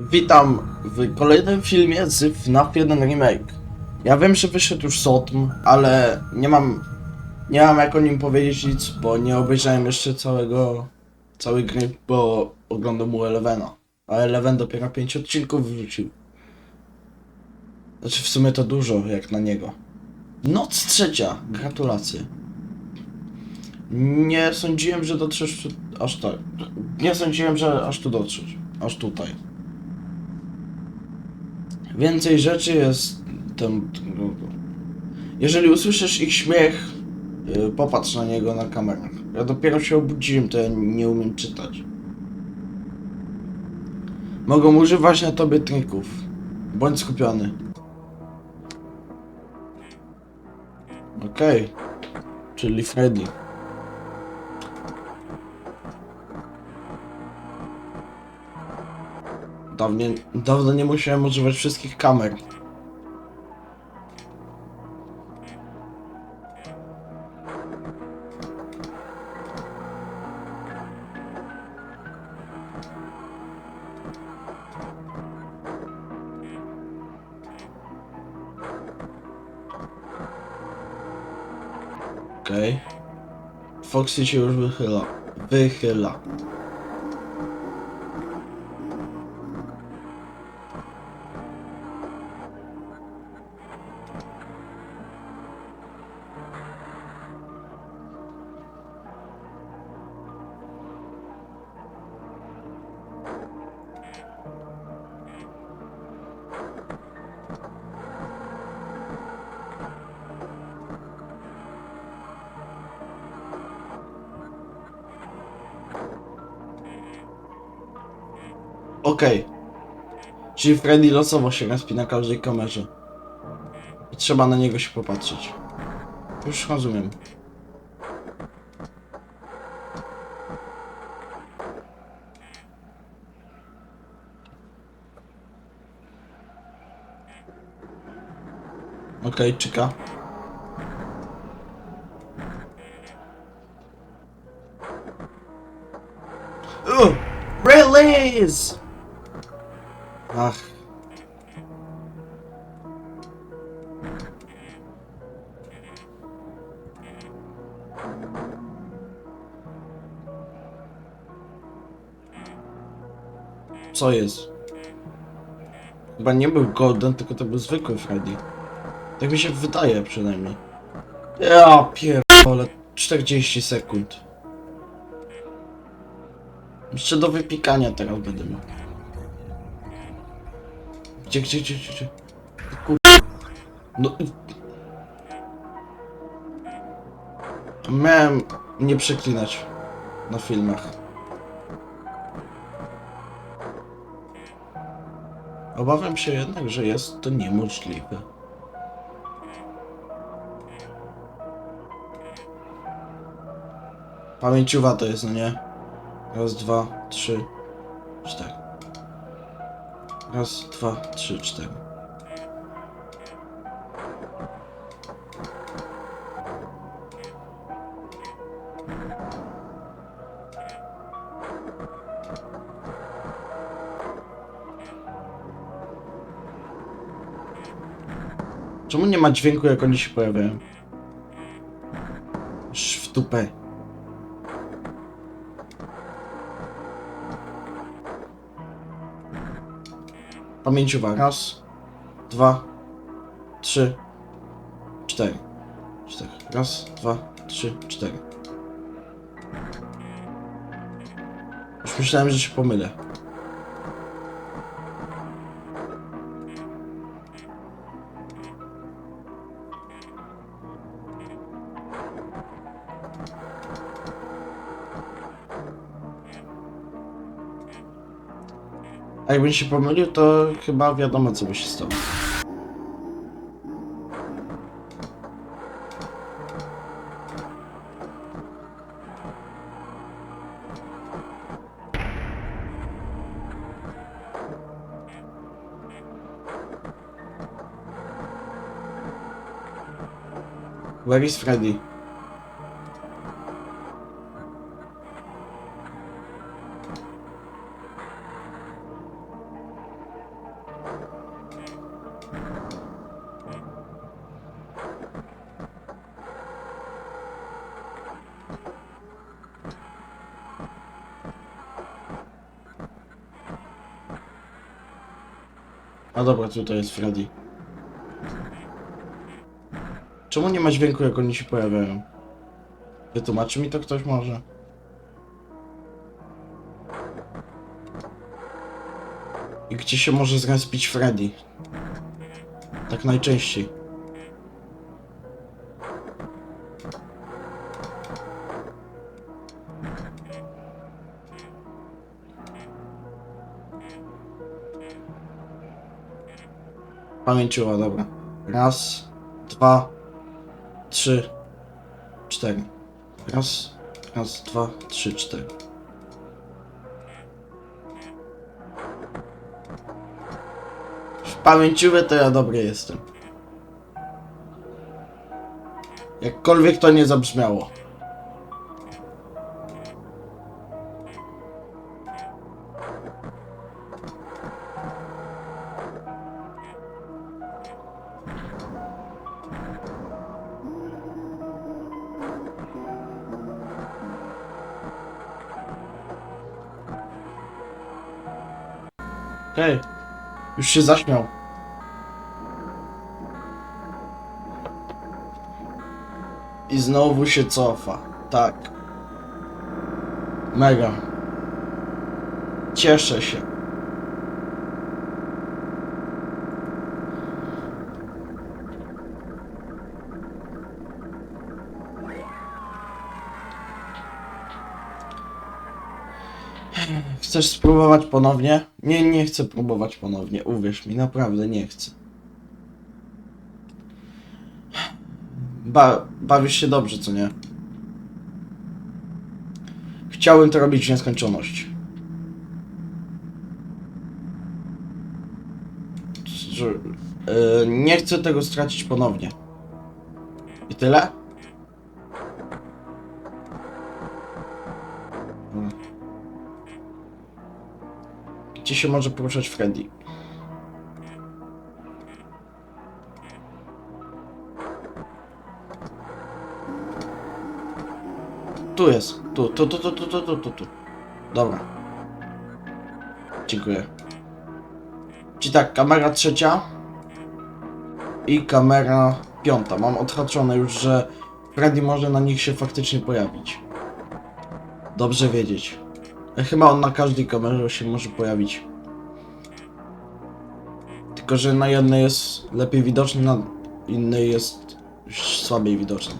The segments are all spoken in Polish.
Witam w kolejnym filmie z FNAF 1 Remake. Ja wiem, że wyszedł już Sotm, ale nie mam, nie mam jak o nim powiedzieć nic, bo nie obejrzałem jeszcze całego, całej gry, bo oglądam u Elevena. A Eleven dopiero 5 odcinków wrzucił. Znaczy w sumie to dużo, jak na niego. Noc trzecia, gratulacje. Nie sądziłem, że dotrzesz aż tak. Nie sądziłem, że aż tu dotrzesz. Aż tutaj. Więcej rzeczy jest tam. Jeżeli usłyszysz ich śmiech, yy, popatrz na niego na kamerach. Ja dopiero się obudziłem, to ja nie umiem czytać. Mogą używać na tobie trików. Bądź skupiony. Okej. Czyli Freddy. Dawnie, dawno nie musiałem używać wszystkich kamer. Okej. Foxy się już wychyla. Wychyla. Okej. Czyli Freddy losowo się respi na każdej kamerze. I trzeba na niego się popatrzeć. Już rozumiem. Okej. Ugh! Release! Ach. Co jest? Chyba nie był Golden, tylko to był zwykły Freddy. Tak mi się wydaje przynajmniej. Ja pierdolę, 40 sekund. Jeszcze do wypikania teraz będę miał. Gdzie, gdzie, gdzie, gdzie? Kur... No... Miałem nie przeklinać na filmach. Obawiam się jednak, że jest to niemożliwe. Pamięciowa to jest, no nie? Raz, dwa, trzy, cztery. Raz, dwa, trzy, cztery. Czemu nie ma dźwięku, jak oni się pojawiają? Sz w dupę. Pamięciowa. Raz, dwa, trzy, cztery. Cztery. Raz, dwa, trzy, cztery. Już myślałem, że się pomylę. A jakbym się pomylił, to chyba wiadomo, co by się stało. Where is Freddy? Tutaj jest Freddy. Czemu nie ma dźwięku, jak oni się pojawiają? Wytłumaczy mi to ktoś może? I gdzie się może zrespić Freddy? Tak najczęściej. Pamięciowa, dobra. Raz, dwa, trzy, cztery. Raz, raz, dwa, trzy, cztery. W pamięciowe to ja dobry jestem. Jakkolwiek to nie zabrzmiało. Hej, już się zaśmiał. I znowu się cofa. Tak. Mega. Cieszę się. Chcesz spróbować ponownie? Nie, nie chcę próbować ponownie. Uwierz mi, naprawdę nie chcę. Ba bawisz się dobrze, co nie? Chciałem to robić w nieskończoność. Yy, nie chcę tego stracić ponownie. I tyle? Gdzie się może poruszać Freddy? Tu jest. Tu, tu, tu, tu, tu, tu, tu, tu, tu. Dobra. Dziękuję. Czyli tak, kamera trzecia i kamera piąta. Mam odhaczone już, że Freddy może na nich się faktycznie pojawić. Dobrze wiedzieć. Chyba on na każdej kamerze się może pojawić. Tylko, że na jednej jest lepiej widoczny, na innej jest słabiej widoczny.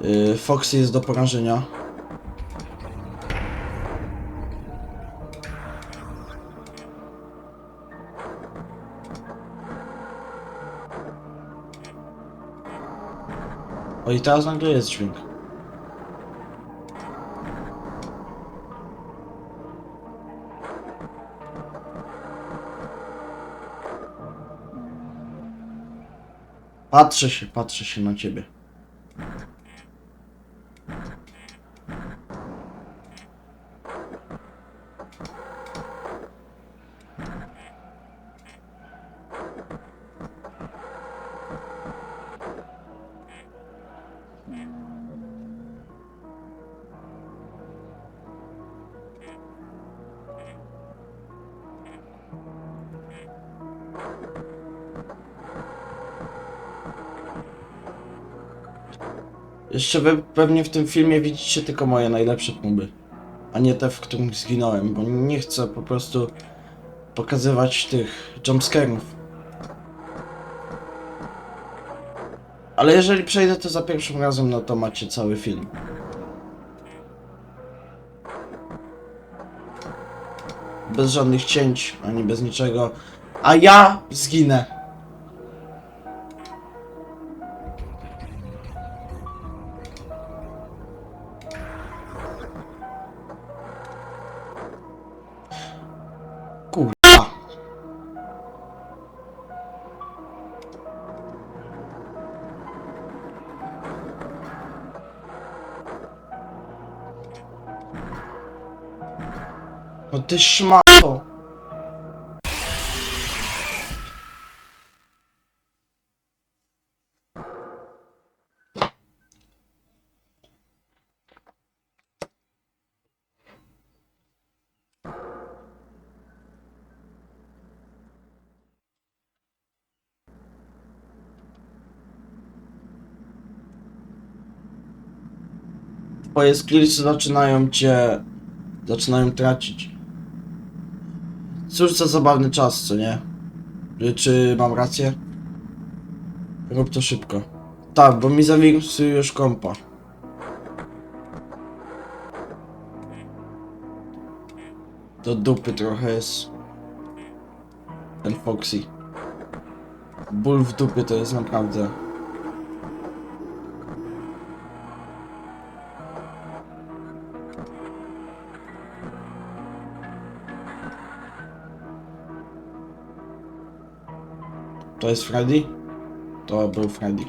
Yy, Foxy jest do porażenia. O i teraz nagle jest dźwięk. Patrzę się, patrzę się na ciebie. Jeszcze wy pewnie w tym filmie widzicie tylko moje najlepsze próby, a nie te, w których zginąłem, bo nie chcę po prostu pokazywać tych jumpscarów. Ale jeżeli przejdę to za pierwszym razem, no to macie cały film. Bez żadnych cięć, ani bez niczego. A ja zginę. ty szmato! Twoje skillsy zaczynają cię... zaczynają tracić. Cóż za zabawny czas, co nie? Czy, mam rację? Rób to szybko. Tak, bo mi zawirusuj już kompa. Do dupy trochę jest. Ten Foxy. Ból w dupie to jest naprawdę. To jest Freddy? To był Freddy.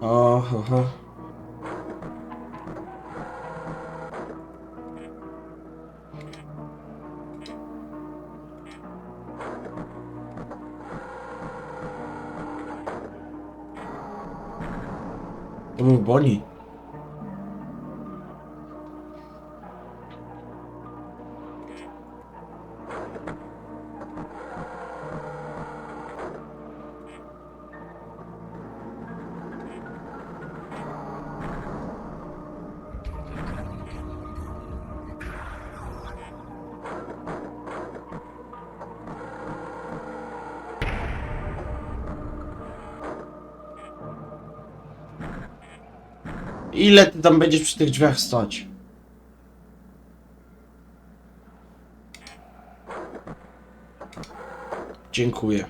O, ho, ho. Ile ty tam będziesz przy tych drzwiach stać? Dziękuję.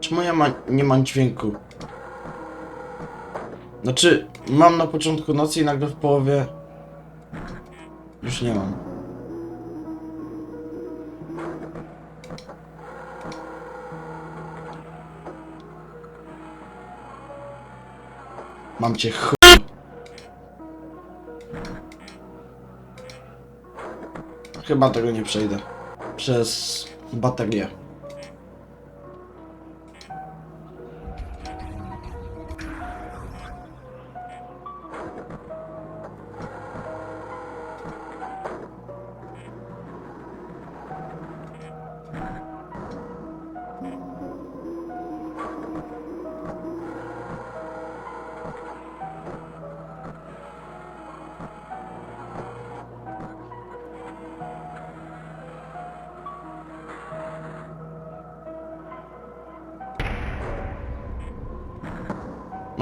Czemu ja ma, nie mam dźwięku? Znaczy, mam na początku nocy i nagle w połowie... Już nie mam. Mam cię ch... Chyba tego nie przejdę. Przez baterię.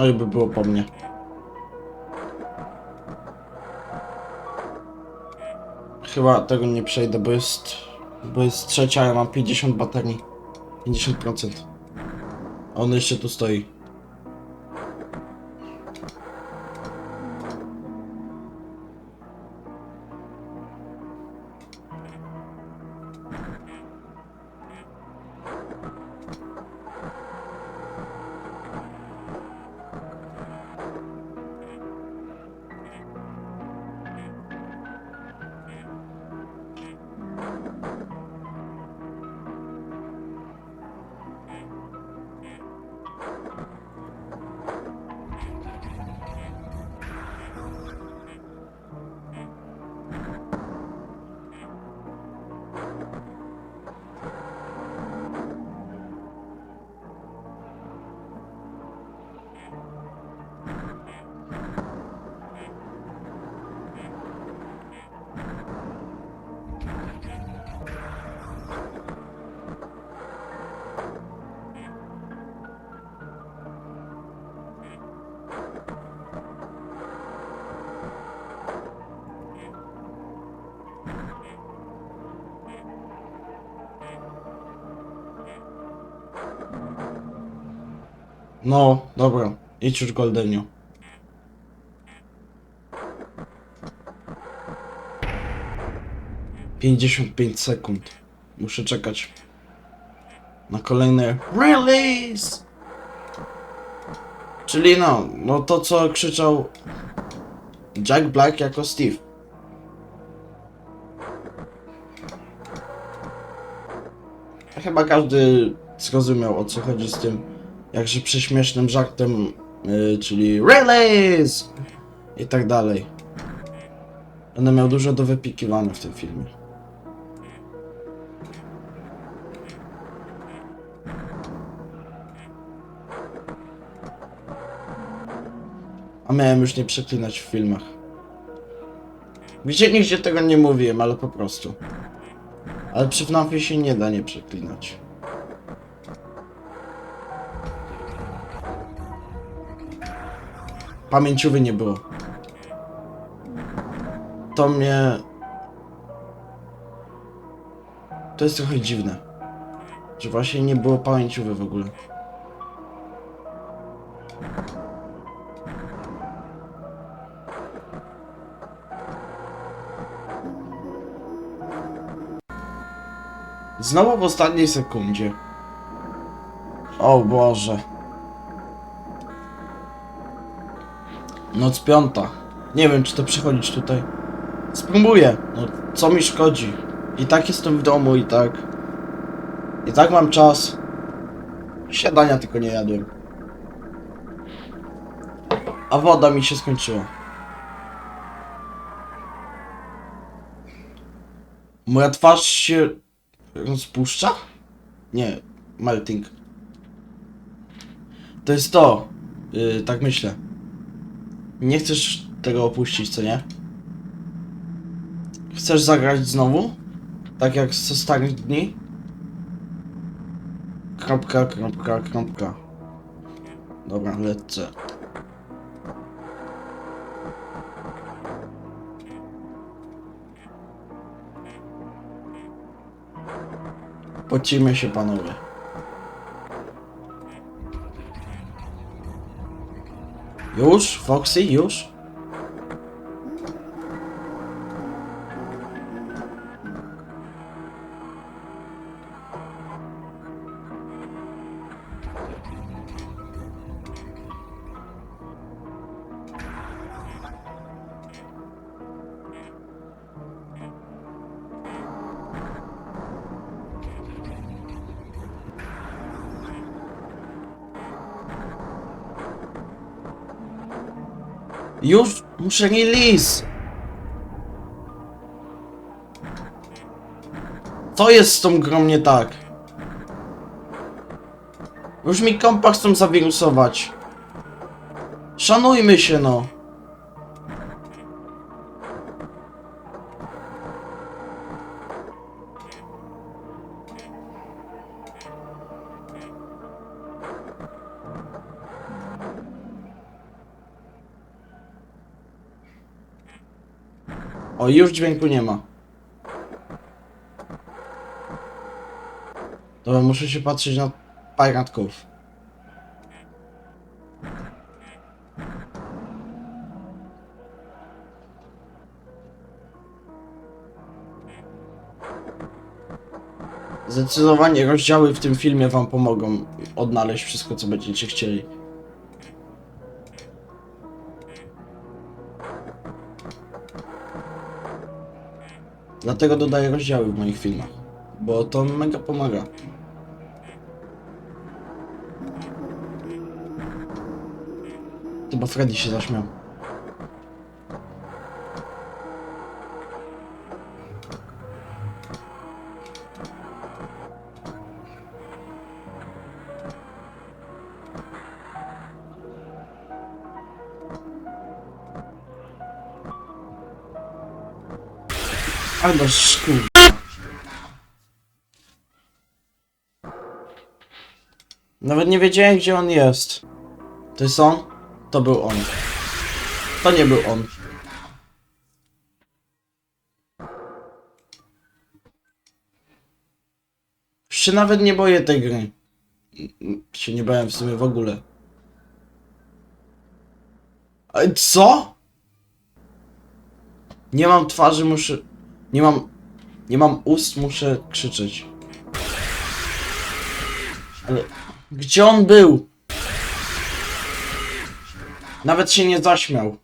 I by było po mnie. Chyba tego nie przejdę, bo jest... Bo jest trzecia, ja mam 50 baterii. 50%. A on jeszcze tu stoi. No, dobra. Idź już Goldeniu. Pięćdziesiąt pięć sekund. Muszę czekać na kolejny release. Czyli no, no to co krzyczał Jack Black jako Steve. Chyba każdy zrozumiał o co chodzi z tym jakże prześmiesznym żartem yy, czyli release i tak dalej. Będę miał dużo do wypikiwania w tym filmie. A miałem już nie przeklinać w filmach. Gdzie nigdzie tego nie mówiłem, ale po prostu. Ale przy FNAFie się nie da nie przeklinać. Pamięciowy nie było. To mnie... To jest trochę dziwne. Że właśnie nie było pamięciowy w ogóle. Znowu w ostatniej sekundzie. O Boże. Noc piąta. Nie wiem, czy to przychodzić tutaj. Spróbuję. No, co mi szkodzi? I tak jestem w domu, i tak. I tak mam czas. Siadania tylko nie jadłem. A woda mi się skończyła. Moja twarz się rozpuszcza? Nie, melting. To jest to. Yy, tak myślę. Nie chcesz tego opuścić, co nie? Chcesz zagrać znowu? Tak jak z ostatnich dni? Kropka, kropka, kropka. Dobra, lecę. Pocimy się, panowie. Już? Foxy? Już? Już muszę release. Co jest z tą grą nie tak? Już mi kompa chcą zawirusować. Szanujmy się no. O, już dźwięku nie ma. Dobra, muszę się patrzeć na piratków. Zdecydowanie rozdziały w tym filmie wam pomogą odnaleźć wszystko, co będziecie chcieli. Dlatego dodaję rozdziały w moich filmach, bo to mega pomaga. Chyba Freddy się zaśmiał. Ale szkur... Nawet nie wiedziałem gdzie on jest. To jest on? To był on. To nie był on. Już się nawet nie boję tej gry. Się nie bałem w sumie w ogóle. Ale co? Nie mam twarzy, muszę... Nie mam... Nie mam ust, muszę krzyczeć. Ale... Gdzie on był? Nawet się nie zaśmiał.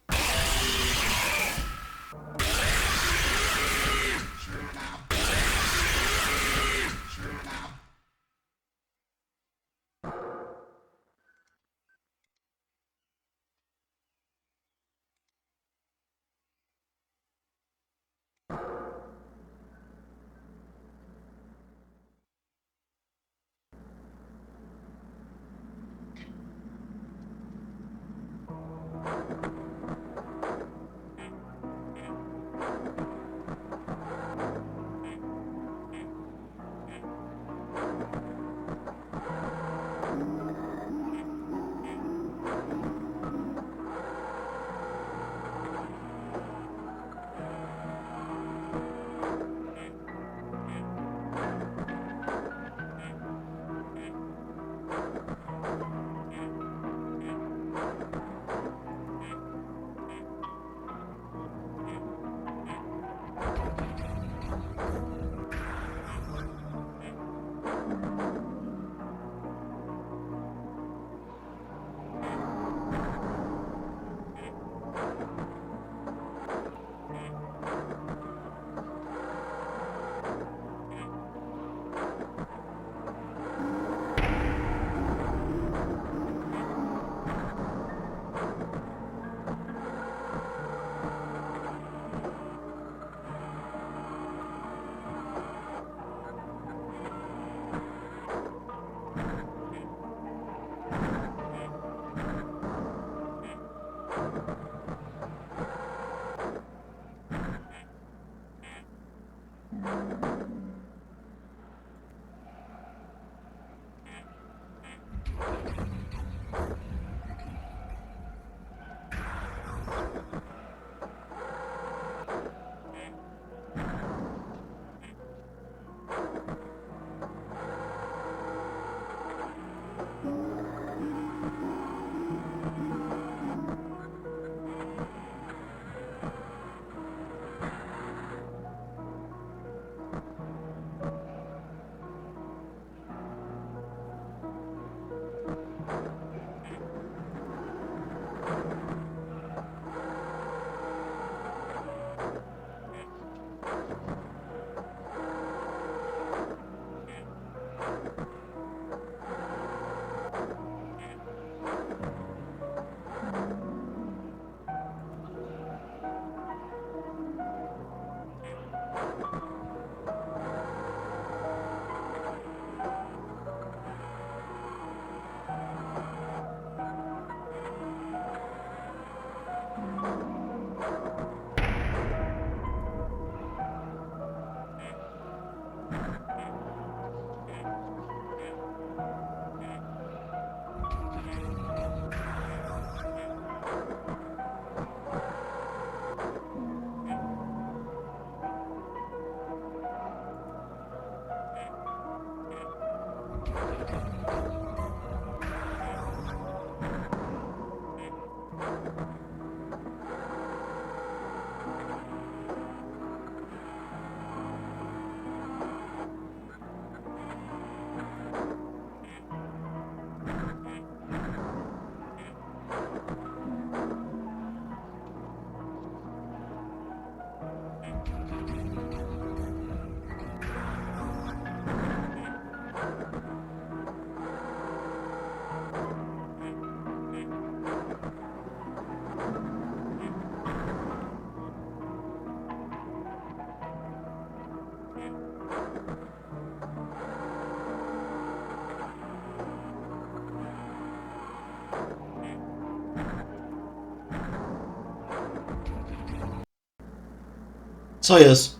Co jest?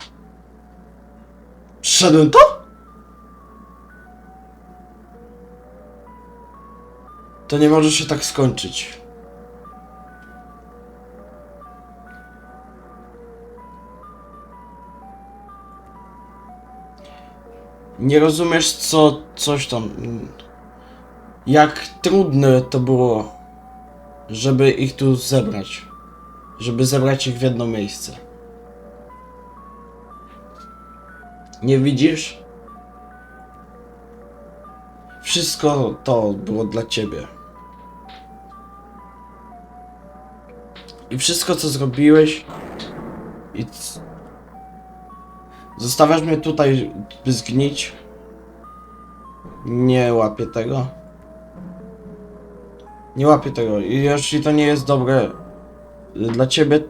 Przyszedłem to? To nie może się tak skończyć. Nie rozumiesz, co coś tam. Jak trudne to było, żeby ich tu zebrać. Żeby zebrać ich w jedno miejsce. Nie widzisz? Wszystko to było dla ciebie. I wszystko, co zrobiłeś, i zostawiasz mnie tutaj, by zgnić. Nie łapię tego. Nie łapię tego. I jeśli to nie jest dobre dla ciebie,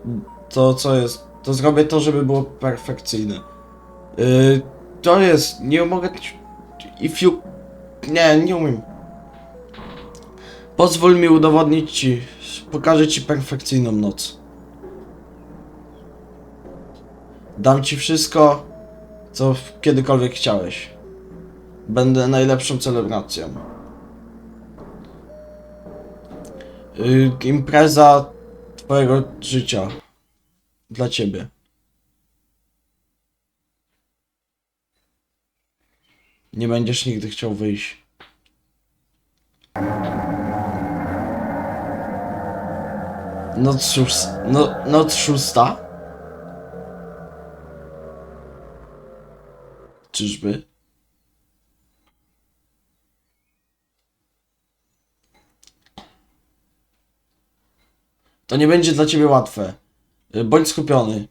to co jest? To zrobię to, żeby było perfekcyjne. Yy, to jest. Nie mogę. If you. Nie, nie umiem. Pozwól mi udowodnić ci. Pokażę ci perfekcyjną noc. Dam ci wszystko, co kiedykolwiek chciałeś. Będę najlepszą celebracją. Yy, impreza twojego życia. Dla ciebie. Nie będziesz nigdy chciał wyjść. Noc szósta. No, noc szósta? Czyżby? To nie będzie dla ciebie łatwe. Bądź skupiony.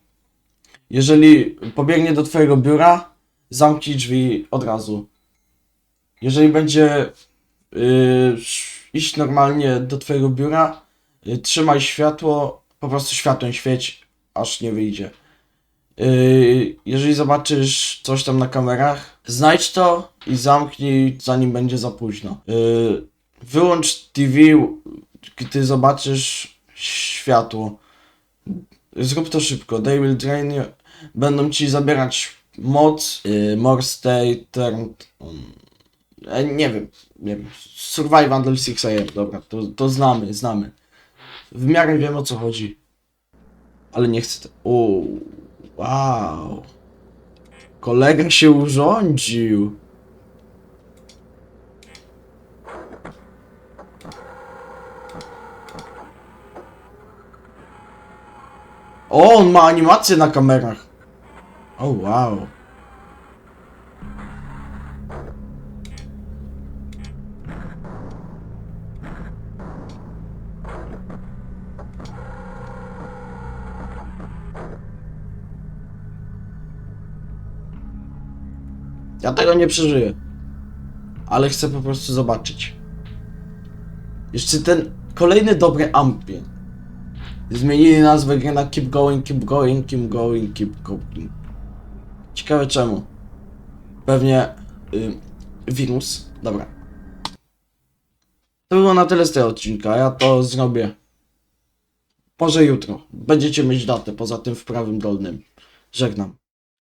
Jeżeli pobiegnie do twojego biura, zamknij drzwi od razu. Jeżeli będzie y, sz- iść normalnie do twojego biura, y, trzymaj światło, po prostu światłem świeć, aż nie wyjdzie. Y, jeżeli zobaczysz coś tam na kamerach, znajdź to i zamknij, zanim będzie za późno. Y, wyłącz TV, gdy zobaczysz światło. Zrób to szybko. They will drain you. Będą ci zabierać moc, yy, more stay, turn... Um, e, nie wiem, nie wiem. Survive Until 6 AM, dobra, to, to znamy, znamy. W miarę wiem o co chodzi. Ale nie chcę... Te... O, wow. Kolega się urządził. O, on ma animację na kamerach. O, wow. Ja tego nie przeżyję. Ale chcę po prostu zobaczyć. Jeszcze ten kolejny dobry ambient. Zmienili nazwę gry na Keep Going, Keep Going, Keep Going, Keep Going. Ciekawe czemu. Pewnie y, wirus. Dobra. To było na tyle z tego odcinka. Ja to zrobię. Może jutro. Będziecie mieć datę poza tym w prawym dolnym. Żegnam.